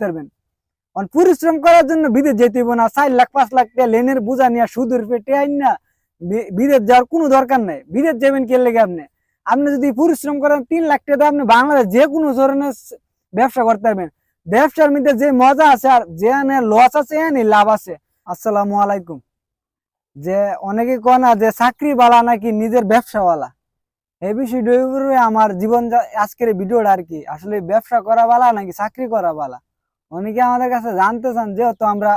পারবেন। পরিশ্রম করার জন্য বিদেশ যেতে হইব না। চার লাখ, পাঁচ লাখ টাকা লেনের বোঝা নিয়ে সুদের পেটে আইন না। বিদেশ যাওয়ার কোনো দরকার নাই। বিদেশ যাবেন কে লেগে আপনি? আপনি যদি পরিশ্রম করেন, তিন লাখ টাকা আপনি বাংলাদেশ যে কোনো ধরনের ব্যবসা করতে পারবেন। ব্যবসার মধ্যে যে মজা আছে আর যে লস আছে এনে লাভ আছে। আসসালামু আলাইকুম। যে অনেকে কয় না যে চাকরি বালা নাকি নিজের ব্যবসাওয়ালা। এই বিষয়টার উপরে আমার জীবন আজকের ভিডিওটা আর কি। আসলে ব্যবসা করা বালা নাকি চাকরি করা বালা অনেকে আমাদের কাছে জানতে চান, যেহেতু আমরা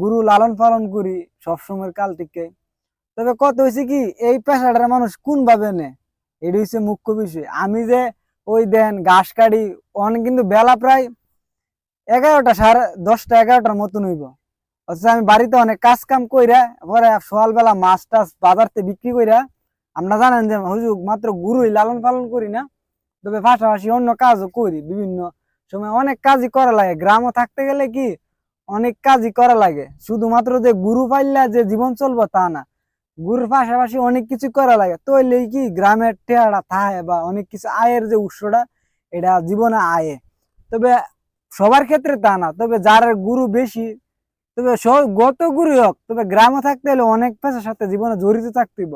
গুরু লালন পালন করি সবসময়ের কাল থেকে। তবে কত হয়েছে কি, এই পেশাটার মানুষ কোন ভাবে নে এটি হচ্ছে মুখ্য বিষয়। আমি যে ওই দেন ঘাস কাটি, অনেক কিন্তু বেলা প্রায় এগারোটা সাড়ে দশটা, এগারোটার মতন হইব। অথচ আমি বাড়িতে অনেক কাজ কাম কইরা, পরে সকালবেলা মাছ টাছ বাজারতে বিক্রি কইরা, আপনারা জানেন যে হুজুর মাত্র গুরুই লালন পালন করি না, তবে পাশাপাশি অন্য কাজও করি, বিভিন্ন সময় অনেক কাজই করা লাগে। গ্রামও থাকতে গেলে কি অনেক কাজই করা লাগে। শুধুমাত্র যে গুরু পাইলা যে জীবন চলবো তা না, গুরুর পাশাপাশি অনেক কিছু করা লাগে। তো এলেই কি গ্রামের টেহাটা থাকে বা অনেক কিছু আয়ের যে উৎসটা, এটা জীবনে আয়ে। তবে সবার ক্ষেত্রে তা না, তবে যার গুরু বেশি, তবে গত গুরু হোক, তবে গ্রামে থাকতে হলে অনেক পেশার সাথে জীবনে জড়িত থাকতে হইব।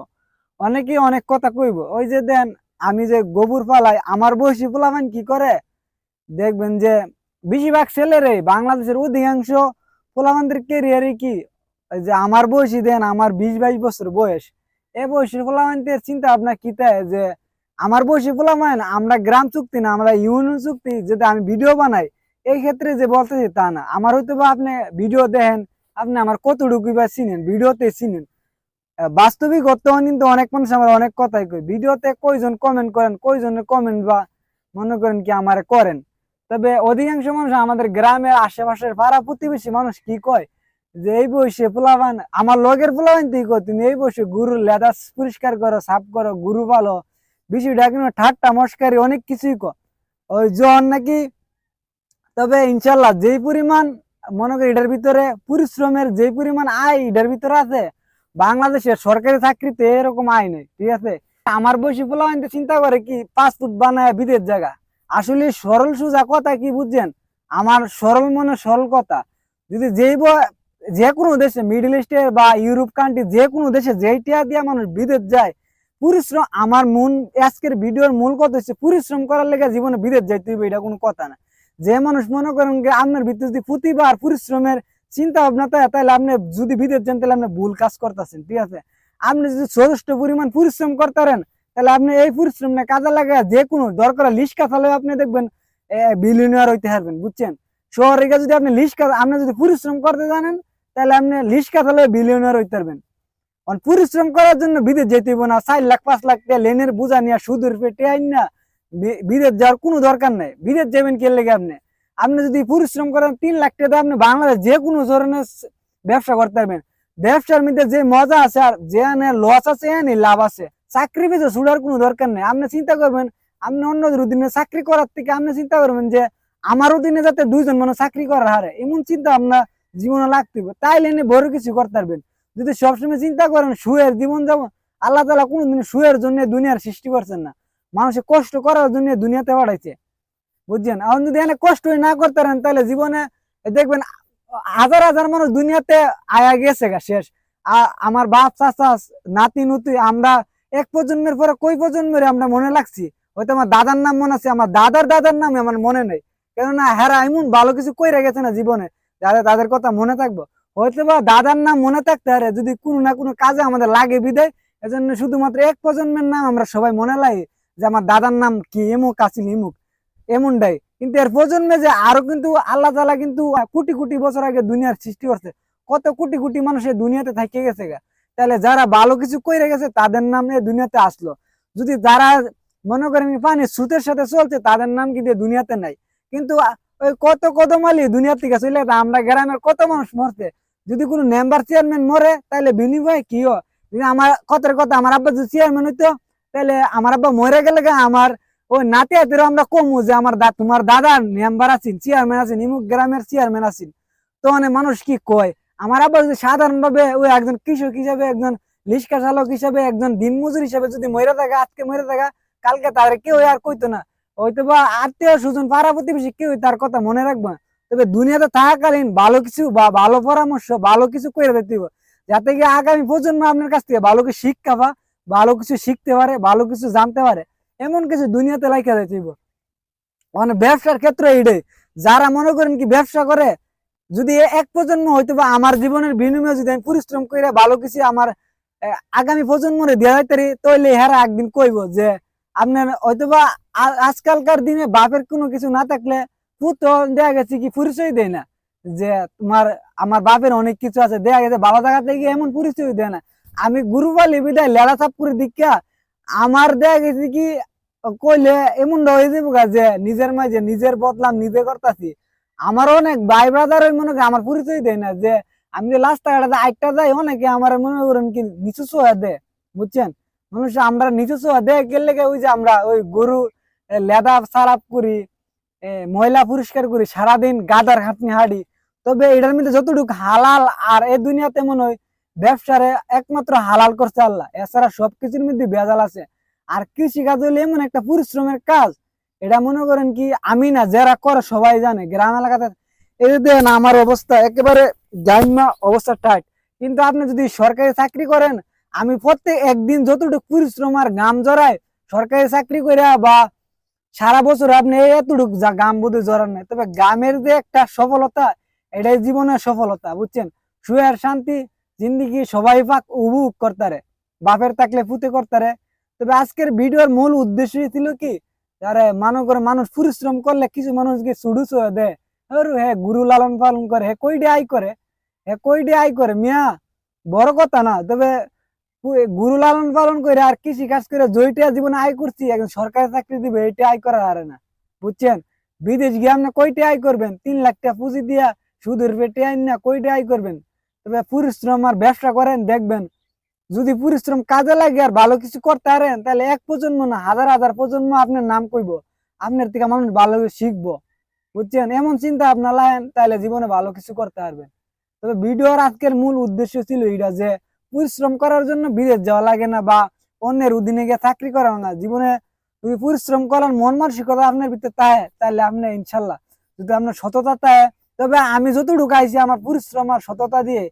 অনেকেই অনেক কথা কইব, ওই যে দেন আমি যে গোবর পালাই, আমার বয়সী পোলামান কি করে? দেখবেন যে বেশিরভাগ ছেলেরে বাংলাদেশের অধিকাংশ পোলামানদের কেরিয়ারে কি? যে আমার বয়সী দেন, আমার বিশ বাইশ বছর বয়স, এ বয়সের পোলামানদের চিন্তা ভাবনা কি তাই যে আমার বয়সী পোলামান আমরা গ্রাম চুক্তি না, আমরা ইউনিয়ন চুক্তি যেটা আমি ভিডিও বানাই, এই ক্ষেত্রে যে বলতেছি তা না। আমার হয়তো বা আপনি ভিডিও দেখেন, আপনি আমার কতটুকু বা চিনেন, ভিডিওতে চিনেন। বাস্তবিক বর্তমান কিন্তু অনেক মানুষ আমার অনেক কথাই কই ভিডিওতে কয়জন কমেন্ট করেন, কয়জনের কমেন্ট বা মনে করেন কি আমার করেন? তবে অধিকাংশ মানুষ আমাদের গ্রামের আশেপাশের পাড়া প্রতিবেশী মানুষ কি কয়? যে এই বয়সে পোলাবান আমার লগের পোলাবান তুই কো তুমি এই বয়সে গুরুর লেদা পরিষ্কার করো, সাফ করো, গুরু ভালো বিষয়টা কিন্তু ঠাট্টা, মস্কারি, অনেক কিছুই কো ওই জন নাকি, তবে ইনশাল্লাহ যেই পরিমাণ, মনে করি এটার ভিতরে পরিশ্রমের যেই পরিমাণ আয় এটার ভিতরে আছে, বাংলাদেশের সরকারি চাকরিতে এরকম আয় নেই, ঠিক আছে? আমার বয়সী পোলাবান চিন্তা করে কি পাসপোর্ট বানায় বিদেশ জায়গা। আসলে সরল সোজা কথা কি বুঝছেন? আমার সরল মনে সরল কথা। যদি যেই যে কোনো দেশে মিডল ইস্টে বা ইউরোপ কান্ট্রি যে কোনো দেশে যেইটা দিয়ে মানুষ বিদেশ যায়, পরিশ্রম আমার মূল আজকের ভিডিওর মূল কথা হচ্ছে পরিশ্রম করার লেগে জীবনে বিদেশ যাইতে হবে এটা কোনো কথা না। যে মানুষ মনে করেন যে আপনার ভিতরে যদি প্রতিবার পরিশ্রমের চিন্তা ভাবনা থাকে, তাহলে আপনি যদি বিদেশ যান, তাহলে আপনি ভুল কাজ করতেছেন, ঠিক আছে? আপনি যদি যথেষ্ট পরিমাণ পরিশ্রম করতে পারেন তাহলে আপনি এই পরিশ্রম না কাজে লাগা যে কোনো দরকার লিস্ট কাজ আপনি দেখবেন বিলিয়নিয়ার হইতে পারবেন বুঝছেন? শহরে গিয়ে যদি আপনি লিস্ট কাজ আপনি যদি পরিশ্রম করতে জানেন, তাহলে আপনি লিস্ট কাজ হলে বিলিয়নিয়ার হইতে পারবেন পরিশ্রম করার জন্য বিদেশ যেতে হইব না, চার লাখ, পাঁচ লাখ টাকা লেনের বোঝা নিয়ে সুদের পেটে আইন না বিদেশ যাওয়ার কোনো দরকার নাই। বিদেশ যাবেন কে লেগে আপনি? আপনি যদি পরিশ্রম করেন, তিন লাখ টাকা আপনি বাংলাদেশ যে কোনো ধরনের ব্যবসা করতে পারবেন। ব্যবসার মধ্যে যে মজা আছে আর যে লস আছে, এনে লাভ আছে। চাকরি পেতে ছুটার কোনো দরকার নেই। আপনি চিন্তা করবেন, আপনি অন্য দিনে চাকরি করার থেকে আপনি চিন্তা করবেন যে, আমারও দিনে যাতে দুইজন মানুষ চাকরি করার হারে, এমন চিন্তা আপনার জীবনে লাগতে হবে তাইলে এনে বড় কিছু করতে পারবেন। যদি সবসময় চিন্তা করেন, সুয়ের জীবন যাব, আল্লাহ তালা কোনোদিন সুয়ের জন্য দুনিয়ার সৃষ্টি করছেন না। মানুষের কষ্ট করার জন্য দুনিয়াতে পাঠাইছে। বুঝছেন? এখন যদি এনে কষ্টই না করতে পারেন তাহলে জীবনে দেখবেন, হাজার হাজার মানুষ দুনিয়াতে আয়া গেছে শেষ। আমার বাপ, চাচা, নাতি নুতি আমরা এক প্রজন্মের পরে কই প্রজন্মের আমরা মনে লাগছি? হয়তো আমার দাদার নাম মনে আছে, আমার দাদার দাদার নাম আমার মনে নেই। কেননা হেরা এমন ভালো কিছু কইরা গেছে না জীবনে যাদের তাদের কথা মনে থাকব। হয়তো বা দাদার নাম মনে থাকতে পারে, যদি কোনো না কোনো কাজে আমাদের লাগে বিদায়, এজন্য শুধুমাত্র এক প্রজন্মের নাম আমরা সবাই মনে লাগে যে আমার দাদার নাম কি এমুক আসিল ইমুক এমনটাই। কিন্তু এর প্রজন্মে যে আরও কিন্তু আল্লাহ তালা কিন্তু কোটি কোটি বছর আগে দুনিয়ার সৃষ্টি করছে, কত কোটি কোটি মানুষের দুনিয়াতে থাকে গেছে গা। তাহলে যারা ভালো কিছু কইরে গেছে, তাদের নাম এ দুনিয়াতে আসলো যদি যারা, মনে করেন পানি সুতের সাথে চলছে, তাদের নাম কিন্তু দুনিয়াতে নাই কিন্তু ওই কত কত মালি দুনিয়া থেকে চলে। আমরা গ্রামের কত মানুষ মরছে যদি কোনো মেম্বার চেয়ারম্যান মরে, তাহলে বিনিময় কি? যদি আমার কথার কথা, আমার আব্বা যদি চেয়ারম্যান হইতো, তাহলে আমার আব্বা মরে গেলে আমার ওই নাতি হাতেরও আমরা কমু যে আমার তোমার দাদার মেম্বার আছেন চেয়ারম্যান আছেন, ইমুক গ্রামের চেয়ারম্যান আছেন তো মানে মানুষ কি কয় আমার আব্বা যদি সাধারণভাবে ওই একজন কৃষক হিসাবে, একজন লিস্কা চালক হিসাবে, একজন দিনমজুর হিসাবে যদি মরে থাকা, আজকে মরে থাকা, কালকে তার কেউ আর কইতো না। হয়তো বা আত্মীয় স্বজন, পাড়া প্রতিবেশী কেউ তার কথা মনে রাখবা। তবে দুনিয়াতে থাকাকালীন ভালো কিছু বা ভালো পরামর্শ, ভালো কিছু করে দিতে হবে যাতে কি আগামী প্রজন্ম আপনার কাছ থেকে ভালো কিছু শিক্ষা পা ভালো কিছু শিখতে পারে, ভালো কিছু জানতে পারে, এমন কিছু দুনিয়াতে লাইকা দিতে হবে মানে ব্যবসার ক্ষেত্রে এইটাই। যারা মনে করেন কি ব্যবসা করে যদি এক প্রজন্ম হয়তো বা আমার জীবনের বিনিময়ে যদি আমি পরিশ্রম করে ভালো কিছু আমার আগামী প্রজন্মরে দেওয়া পারি, তাহলে হেরা একদিন কইব যে আপনার হয়তো বা আজকালকার দিনে বাপের কোনো কিছু না থাকলে পুত্র দেখা গেছে কি পরিচয় দেয় না। যে তোমার আমার বাপের অনেক কিছু আছে দেখা গেছে বাবা জায়গা থেকে এমন পরিচয় দেয় না। আমি গুরু বালি বিদায় লেলা চাপুরি দীক্ষা আমার দেখা গেছে কি কইলে এমন হয়ে যাব যে নিজের মাঝে নিজের বদলাম নিজে করতাছি। আমার অনেক ভাই ব্রাদার ওই মনে আমার পরিচয় দেয় না যে আমি যে লাস্ট টাকাটা আইটা যাই অনেকে আমার মনে করেন কি নিচু সোয়া দেয়, বুঝছেন? মানুষ আমরা নিচু সোয়া দেয় গেলে ওই যে আমরা ওই গরু লেদা সারাপ করি ময়লা পরিষ্কার করি, সারাদিন গাদার খাটনি হাঁড়ি। তবে এটার মধ্যে যতটুকু হালাল আর এ দুনিয়াতে মনে হয় ব্যবসারে একমাত্র হালাল করছে আল্লাহ। এছাড়া সবকিছুর মধ্যে ভেজাল আছে। আর কৃষি কাজ হলে এমন একটা পরিশ্রমের কাজ। এটা মনে করেন কি, আমি না যারা করে সবাই জানে, গ্রাম এলাকাতে, এই দেখেন আমার অবস্থা একেবারে জাইমা অবস্থা টাইট কিন্তু আপনি যদি সরকারি চাকরি করেন, আমি প্রত্যেক একদিন যতটুকু পরিশ্রম আর গাম জড়াই সরকারি চাকরি করে বা সারা বছর আপনি এতটুকু যা গাম বোধে জড়ান নাই, তবে গ্রামের যে একটা সফলতা, এটাই জীবনের সফলতা, বুঝছেন? সুয়ের শান্তি, জিন্দিগি সবাই পাক উপভোগ করতারে, বাপের থাকলে পুঁতে করতারে। তবে আজকের ভিডিওর মূল উদ্দেশ্য ছিল কি আরে মানুষ করে মানুষ পরিশ্রম করলে কিছু মানুষকে সুডু সুয়ে দেয় হ্যাঁ গুরু লালন পালন করে হ্যাঁ কইডে আই করে হ্যাঁ কইডে আই করে, মিয়া, বড় কথা না, তবে গুরু লালন পালন করে আর কৃষি কাজ করে জয়টা জীবনে আয় করছি, একজন সরকারি চাকরি দিবে এটা আয় করা আরে না। বুঝছেন? বিদেশ গিয়ে আপনি কয়টা আয় করবেন, তিন লাখ টাকা পুঁজি দিয়া সুদের পেটে আইন না কয়টা আয় করবেন। তবে পরিশ্রম আর ব্যবসা করেন, দেখবেন যদি পরিশ্রম কাজে লাগে আর ভালো কিছু করতে পারেন, তাহলে এক প্রজন্ম না, হাজার হাজার প্রজন্ম আপনার নাম কইব। আপনার থেকে মানুষ ভালো শিখব। বুঝছেন? এমন চিন্তা আপনার লাইন তাহলে জীবনে ভালো কিছু করতে পারবেন। তবে ভিডিওর আজকের মূল উদ্দেশ্য ছিল এটা যে, পরিশ্রম করার জন্য বিদেশ যাওয়া লাগে না বা অন্যের অধীনে গিয়ে চাকরি করা না। জীবনে যদি পরিশ্রম করার মন মানসিকতা আপনার ভিতরে তাহে, তাহলে আপনি ইনশাল্লাহ যদি আপনার সততা তাহে, তবে আমি যতটুকু আইছি, আমার পরিশ্রম আর সততা দিয়ে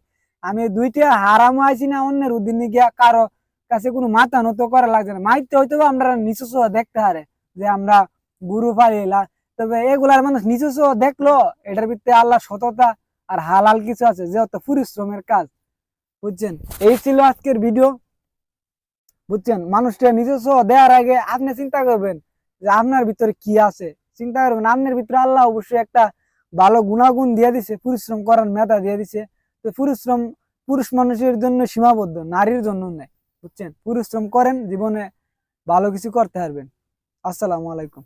আমি দুইটা হারামও আইছি না, অন্যের অধীনে গিয়া কারও কাছে কোনো মাথা নত করা লাগছে না। মাইতে হয়তো আমরা নিজস্ব দেখতে হারে, যে আমরা গুরু পাইলা তবে এগুলার মানুষ নিজস্ব দেখল, এটার ভিতরে আল্লাহ সততা আর হালাল কিছু আছে, যেহেতু পরিশ্রমের কাজ। বুঝছেন? এই ছিল আজকের ভিডিও বুঝছেন? মানুষটা নিজস্ব দেওয়ার আগে আপনি চিন্তা করবেন যে আপনার ভিতরে কি আছে। চিন্তা করবেন, আপনার ভিতরে আল্লাহ অবশ্যই একটা ভালো গুণাগুণ দিয়ে দিছে, পরিশ্রম করার মেধা দিয়ে দিছে। তো শ্রম পুরুষ মানুষের জন্য সীমাবদ্ধ, নারীর জন্য নেই বুঝছেন? পরিশ্রম করেন, জীবনে ভালো কিছু করতে পারবেন। আসসালামু আলাইকুম।